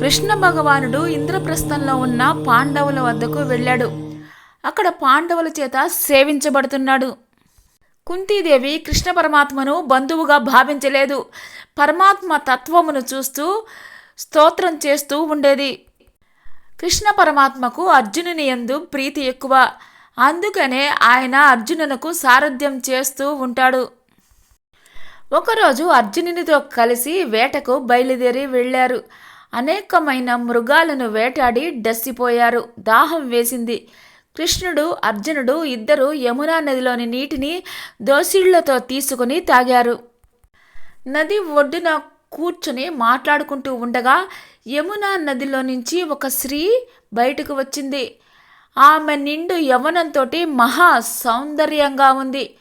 కృష్ణ భగవానుడు ఇంద్రప్రస్థంలో ఉన్న పాండవుల వద్దకు వెళ్ళాడు. అక్కడ పాండవుల చేత సేవించబడుతున్నాడు. కుంతీదేవి కృష్ణ పరమాత్మను బంధువుగా భావించలేదు. పరమాత్మ తత్వమును చూస్తూ స్తోత్రం చేస్తూ ఉండేది. కృష్ణ పరమాత్మకు అర్జునుని యందు ప్రీతి ఎక్కువ. అందుకనే ఆయన అర్జునునకు సారథ్యం చేస్తూ ఉంటాడు. ఒకరోజు అర్జునునితో కలిసి వేటకు బయలుదేరి వెళ్ళారు. అనేకమైన మృగాలను వేటాడి డస్సిపోయారు దాహం వేసింది. కృష్ణుడు అర్జునుడు ఇద్దరు యమునా నదిలోని నీటిని దోసిళ్ళతో తీసుకుని తాగారు. నది ఒడ్డున కూర్చుని మాట్లాడుకుంటూ ఉండగా యమునా నదిలో నుంచి ఒక స్త్రీ బయటకు వచ్చింది. ఆమె నిండు యవనంతో మహా సౌందర్యంగా ఉంది.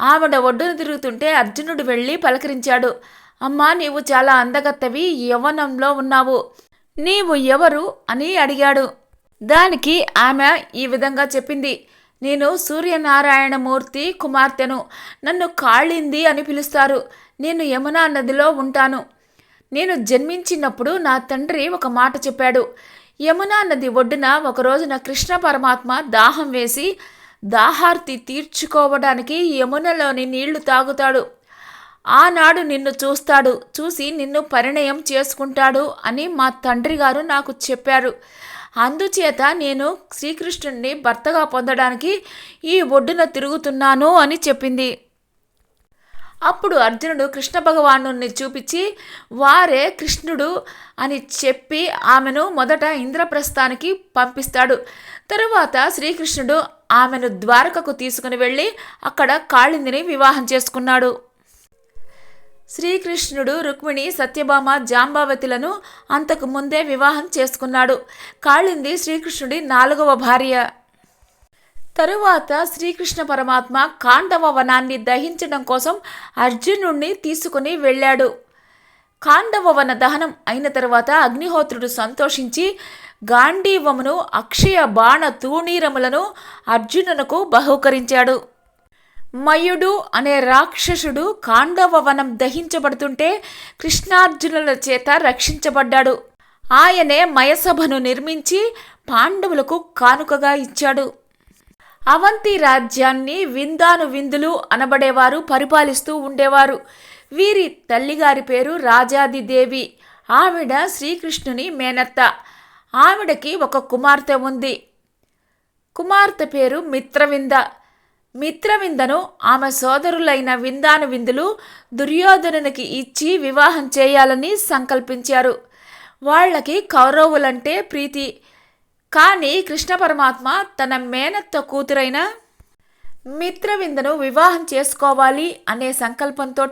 ఆవిడ ఒడ్డున తిరుగుతుంటే అర్జునుడు వెళ్ళి పలకరించాడు. అమ్మా నీవు చాలా అందగత్తవి యవ్వనంలో ఉన్నావు. నీవు ఎవరు? అని అడిగాడు. దానికి ఆమె ఈ విధంగా చెప్పింది. నేను సూర్యనారాయణమూర్తి కుమార్తెను. నన్ను కాళింది అని పిలుస్తారు. నేను యమునా నదిలో ఉంటాను. నేను జన్మించినప్పుడు నా తండ్రి ఒక మాట చెప్పాడు. యమునా నది ఒడ్డున ఒక రోజున కృష్ణ పరమాత్మ దాహం వేసి దాహార్తి తీర్చుకోవడానికి యమునలోని నీళ్ళు తాగుతాడు. ఆనాడు నిన్ను చూస్తాడు చూసి నిన్ను పరిణయం చేసుకుంటాడు అని మా తండ్రి గారు నాకు చెప్పారు. అందుచేత నేను శ్రీకృష్ణుడిని భర్తగా పొందడానికి ఈ ఒడ్డున తిరుగుతున్నాను అని చెప్పింది. అప్పుడు అర్జునుడు కృష్ణ భగవాను చూపించి వారే కృష్ణుడు అని చెప్పి ఆమెను మొదట ఇంద్రప్రస్థానికి పంపిస్తాడు. తరువాత శ్రీకృష్ణుడు ఆమెను ద్వారకకు తీసుకుని వెళ్ళి అక్కడ కాళిందిని వివాహం చేసుకున్నాడు. శ్రీకృష్ణుడు రుక్మిణి సత్యభామ జాంబావతిలను అంతకు ముందే వివాహం చేసుకున్నాడు. కాళింది శ్రీకృష్ణుడి నాలుగవ భార్య. తరువాత శ్రీకృష్ణ పరమాత్మ కాండవ వనాన్ని దహించడం కోసం అర్జునుణ్ణి తీసుకుని వెళ్ళాడు. కాండవ వన దహనం అయిన తరువాత అగ్నిహోత్రుడు సంతోషించి గాంధీవమును అక్షయ బాణ తూణీరములను అర్జునునకు బహూకరించాడు. మయుడు అనే రాక్షసుడు కాండవ వనం దహించబడుతుంటే కృష్ణార్జునుల చేత రక్షించబడ్డాడు. ఆయనే మయసభను నిర్మించి పాండవులకు కానుకగా ఇచ్చాడు. అవంతి రాజ్యాన్ని విందాను విందులు అనబడేవారు పరిపాలిస్తూ ఉండేవారు. వీరి తల్లిగారి పేరు రాజాదిదేవి. ఆవిడ శ్రీకృష్ణుని మేనత్త. ఆవిడకి ఒక కుమార్తె ఉంది. కుమార్తె పేరు మిత్రవింద. మిత్రవిందను ఆమె సోదరులైన విందాను విందులు దుర్యోధనునికి ఇచ్చి వివాహం చేయాలని సంకల్పించారు. వాళ్ళకి కౌరవులంటే ప్రీతి. కానీ కృష్ణ పరమాత్మ తన మేనత్త కూతురైన మిత్రవిందను వివాహం చేసుకోవాలి అనే సంకల్పంతో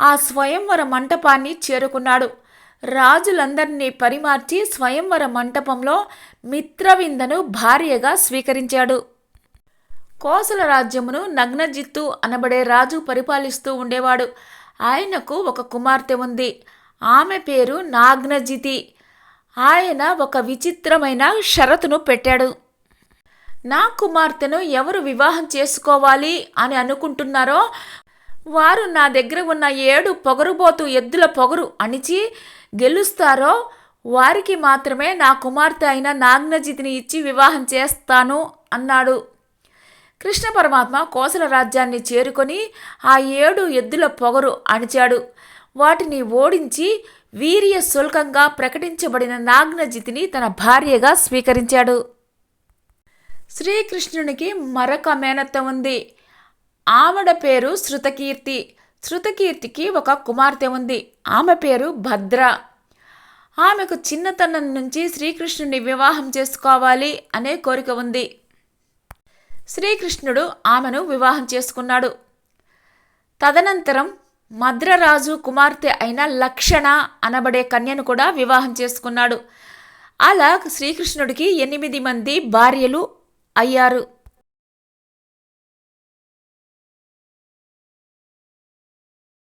ఆ స్వయంవర మంటపాన్ని చేరుకున్నాడు. రాజులందరినీ పరిమార్చి స్వయంవర మంటపంలో మిత్రవిందను భార్యగా స్వీకరించాడు. కోసల రాజ్యమును నగ్నజిత్తు అనబడే రాజు పరిపాలిస్తూ ఉండేవాడు. ఆయనకు ఒక కుమార్తె ఉంది. ఆమె పేరు నాగ్నజితి. ఆయన ఒక విచిత్రమైన షరతును పెట్టాడు. నా కుమార్తెను ఎవరు వివాహం చేసుకోవాలి అని అనుకుంటున్నారో వారు నా దగ్గర ఉన్న ఏడు పొగరుబోతు ఎద్దుల పొగరు అణిచి గెలుస్తారో వారికి మాత్రమే నా కుమార్తె అయిన నాగ్నజితిని ఇచ్చి వివాహం చేస్తాను అన్నాడు. కృష్ణ పరమాత్మ కోసల రాజ్యాన్ని చేరుకొని ఆ ఏడు ఎద్దుల పొగరు అణిచాడు. వాటిని ఓడించి వీర్య శుల్కంగా ప్రకటించబడిన నాగ్నజితిని తన భార్యగా స్వీకరించాడు. శ్రీకృష్ణునికి మరొక మేనత్త ఉంది. ఆవిడ పేరు శృతకీర్తి. శృతకీర్తికి ఒక కుమార్తె ఉంది. ఆమె పేరు భద్ర. ఆమెకు చిన్నతనం నుంచి శ్రీకృష్ణుని వివాహం చేసుకోవాలి అనే కోరిక ఉంది. శ్రీకృష్ణుడు ఆమెను వివాహం చేసుకున్నాడు. తదనంతరం మద్రరాజు కుమార్తె అయిన లక్షణ అనబడే కన్యను కూడా వివాహం చేసుకున్నాడు. అలా శ్రీకృష్ణుడికి ఎనిమిది మంది భార్యలు అయ్యారు.